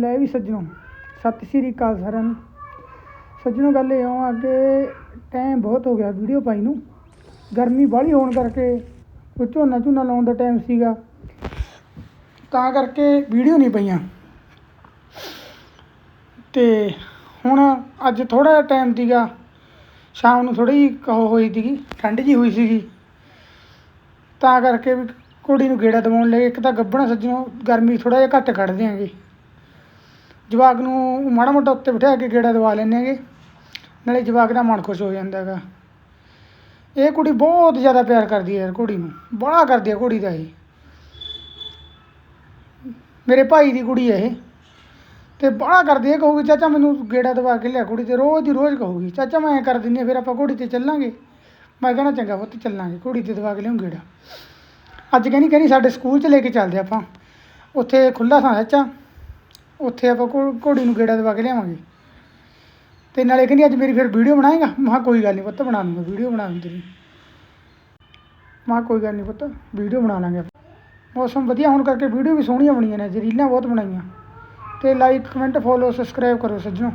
ਲੈ ਵੀ ਸੱਜਣੋ। ਸਤਿ ਸ਼੍ਰੀ ਅਕਾਲ ਸਾਰਿਆਂ ਨੂੰ। ਸੱਜਣੋ, ਗੱਲ ਇਹ ਆ ਕਿ ਟਾਈਮ ਬਹੁਤ ਹੋ ਗਿਆ ਵੀਡੀਓ ਪਾਈ ਨੂੰ। ਗਰਮੀ ਬਾਹਲੀ ਹੋਣ ਕਰਕੇ ਕੋਈ ਝੋਨਾ ਝੋਨਾ ਲਾਉਣ ਦਾ ਟਾਈਮ ਸੀਗਾ। ਤਾਂ ਕਰਕੇ ਵੀਡੀਓ ਨਹੀਂ ਪਈਆਂ। ਤੇ ਹੁਣ ਅੱਜ ਥੋੜਾ ਜਿਹਾ ਟਾਈਮ ਸੀਗਾ। ਸ਼ਾਮ ਨੂੰ ਥੋੜੀ ਜਿਹੀ ਕਹੋ ਹੋਈ ਸੀਗੀ, ਠੰਡ ਜੀ ਹੋਈ ਸੀਗੀ। ਤਾਂ ਕਰਕੇ ਵੀ ਕੁੜੀ ਨੂੰ ਗੇੜਾ ਦਵਾਉਣ ਲੱਗੇ। ਇੱਕ ਤਾਂ ਗੱਭਣਾ ਸੱਜਣੋ, ਗਰਮੀ ਥੋੜਾ ਜਿਹਾ ਘੱਟ ਕੱਢ ਦਿਆਂਗੇ ਜਵਾਕ ਨੂੰ ਮਾੜਾ ਮੋਟਾ ਉੱਤੇ ਬਿਠਾ ਕੇ ਗੇੜਾ ਦਵਾ ਲੈਂਦੇ ਹੈਗੇ। ਨਾਲੇ ਜਵਾਕ ਦਾ ਮਨ ਖੁਸ਼ ਹੋ ਜਾਂਦਾ ਹੈਗਾ। ਇਹ ਕੁੜੀ ਬਹੁਤ ਜ਼ਿਆਦਾ ਪਿਆਰ ਕਰਦੀ ਹੈ ਯਾਰ ਘੋੜੀ ਨੂੰ। ਬੜਾ ਕਰਦੀ ਹੈ ਘੋੜੀ ਦਾ ਇਹ। ਮੇਰੇ ਭਾਈ ਦੀ ਕੁੜੀ ਹੈ ਇਹ। ਤੇ ਬੜਾ ਕਰਦੀ ਹੈ, ਕਹੂਗੀ, ਚਾਚਾ ਮੈਨੂੰ ਗੇੜਾ ਦਵਾ ਕੇ ਲਿਆ ਕੁੜੀ ਤੇ, ਰੋਜ਼ ਦੀ ਰੋਜ਼ ਕਹੂਗੀ, ਚਾਚਾ ਮੈਂ ਐਂ ਕਰ ਦਿੰਦੀ ਹਾਂ, ਫਿਰ ਆਪਾਂ ਘੋੜੀ ਤੇ ਚੱਲਾਂਗੇ। ਮੈਂ ਕਹਿੰਦਾ, ਚੰਗਾ ਪੁੱਤ, ਚੱਲਾਂਗੇ ਘੋੜੀ ਤੇ ਦਵਾ ਕੇ ਲਿਆਉਂ ਗੇੜਾ। ਅੱਜ ਕਹਿੰਦੀ ਕਹਿੰਦੀ, ਸਾਡੇ ਸਕੂਲ 'ਚ ਲੈ ਕੇ ਚੱਲਦੇ ਆਪਾਂ। ਉੱਥੇ ਖੁੱਲ੍ਹਾ ਥਾਂ ਚਾਚਾ ਉੱਥੇ ਆਪਾਂ ਘੋ- ਘੋੜੀ ਨੂੰ ਗੇੜਾ ਦਵਾ ਕੇ ਲਿਆਵਾਂਗੇ। ਤੇ ਨਾਲੇ ਕਹਿੰਦੀ ਅੱਜ ਮੇਰੀ ਫਿਰ ਵੀਡੀਓ ਬਣਾਏਗਾ। ਮੈਂ ਕਿਹਾ ਕੋਈ ਗੱਲ ਨਹੀਂ ਪੁੱਤ, ਬਣਾ ਦੂੰਗਾ, ਵੀਡੀਓ ਬਣਾ ਦੂੰ ਤੇਰੀ। ਮੈਂ ਕਿਹਾ ਕੋਈ ਗੱਲ ਨਹੀਂ ਪੁੱਤ, ਵੀਡੀਓ ਬਣਾ ਲਾਂਗੇ ਆਪਾਂ। ਮੌਸਮ ਵਧੀਆ ਹੋਣ ਕਰਕੇ ਵੀਡੀਓ ਵੀ ਸੋਹਣੀਆਂ ਬਣੀਆਂ ਨੇ ਜੀ ਰੀਲਾਂ ਬਹੁਤ ਬਣਾਈਆਂ। ਤੇ ਲਾਈਕ ਕਮੈਂਟ ਫੋਲੋ ਸਬਸਕ੍ਰਾਈਬ ਕਰੋ ਸੱਜਣੋ।